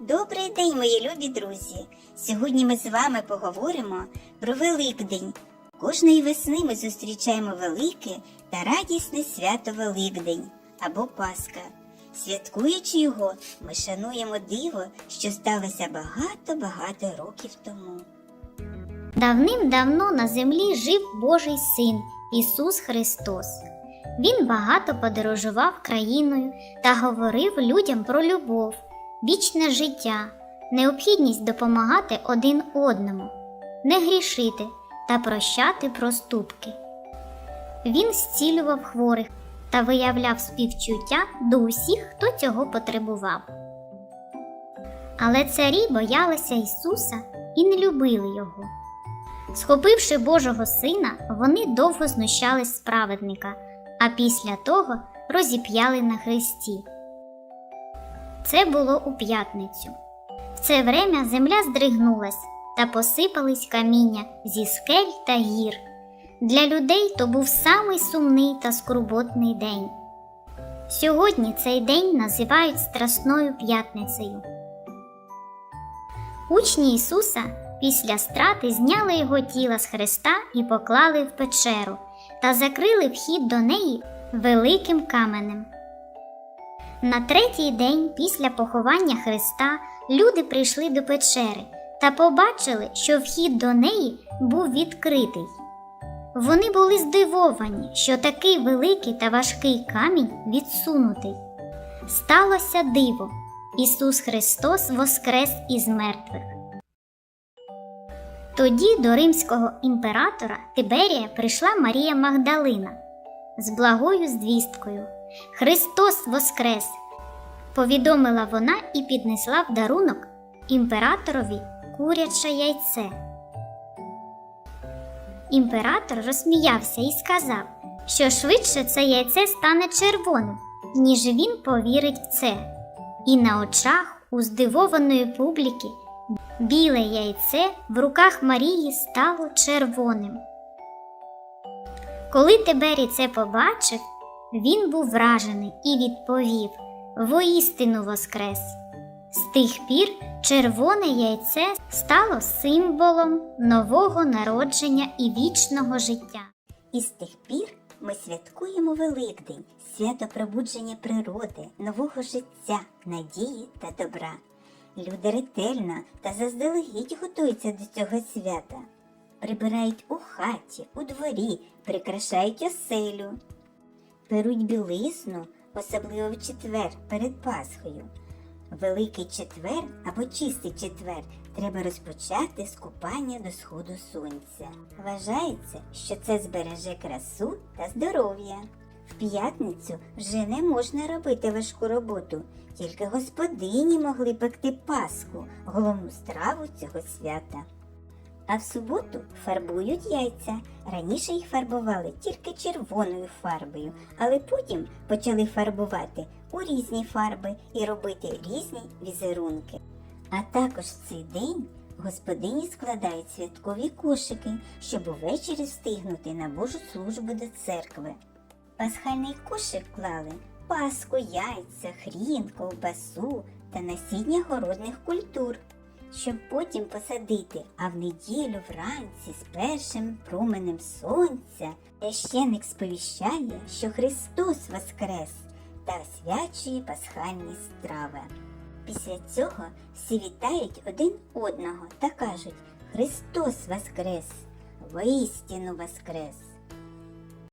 Добрий день, мої любі друзі! Сьогодні ми з вами поговоримо про Великдень. Кожної весни ми зустрічаємо велике та радісне свято Великдень або Пасха. Святкуючи його, ми шануємо диво, що сталося багато-багато років тому. Давним-давно на землі жив Божий син Ісус Христос. Він багато подорожував країною та говорив людям про любов, вічне життя, необхідність допомагати один одному, не грішити та прощати проступки. Він зцілював хворих та виявляв співчуття до усіх, хто цього потребував. Але царі боялися Ісуса і не любили його. Схопивши Божого сина, вони довго знущались з праведника, а після того розіп'яли на хресті. Це було у п'ятницю. В це время земля здригнулась та посипались каміння зі скель та гір. Для людей то був самий сумний та скорботний день. Сьогодні цей день називають Страсною п'ятницею. Учні Ісуса після страти зняли його тіло з хреста і поклали в печеру та закрили вхід до неї великим каменем. На третій день після поховання Христа люди прийшли до печери та побачили, що вхід до неї був відкритий. Вони були здивовані, що такий великий та важкий камінь відсунутий. Сталося диво. Ісус Христос воскрес із мертвих. Тоді до римського імператора Тиберія прийшла Марія Магдалина з благою звісткою. Христос воскрес! повідомила вона і піднесла в дарунок імператорові куряче яйце. Імператор розсміявся і сказав, що швидше це яйце стане червоним, ніж він повірить в це. І на очах у здивованої публіки біле яйце в руках Марії стало червоним. Коли Тиберій це побачив, він був вражений і відповів воістину воскрес. З тих пір червоне яйце стало символом нового народження і вічного життя. І з тих пір ми святкуємо Великдень, свято пробудження природи, нового життя, надії та добра. Люди ретельно та заздалегідь готуються до цього свята. Прибирають у хаті, у дворі, прикрашають оселю, перуть білизну, особливо в четвер перед Пасхою. Великий четвер або чистий четвер треба розпочати з купання до сходу сонця. Вважається, що це збереже красу та здоров'я. В п'ятницю вже не можна робити важку роботу, тільки господині могли пекти пасху, головну страву цього свята. А в суботу фарбують яйця. Раніше їх фарбували тільки червоною фарбою, але потім почали фарбувати у різні фарби і робити різні візерунки. А також в цей день господині складають святкові кошики, щоб увечері встигнути на Божу службу до церкви. Пасхальний кошик клали паску, яйця, хрін, ковбасу та насіння городних культур, щоб потім посадити, а в неділю вранці з першим променем сонця священик сповіщає, що Христос воскрес та освячує пасхальні страви. Після цього всі вітають один одного та кажуть Христос воскрес, воістину воскрес.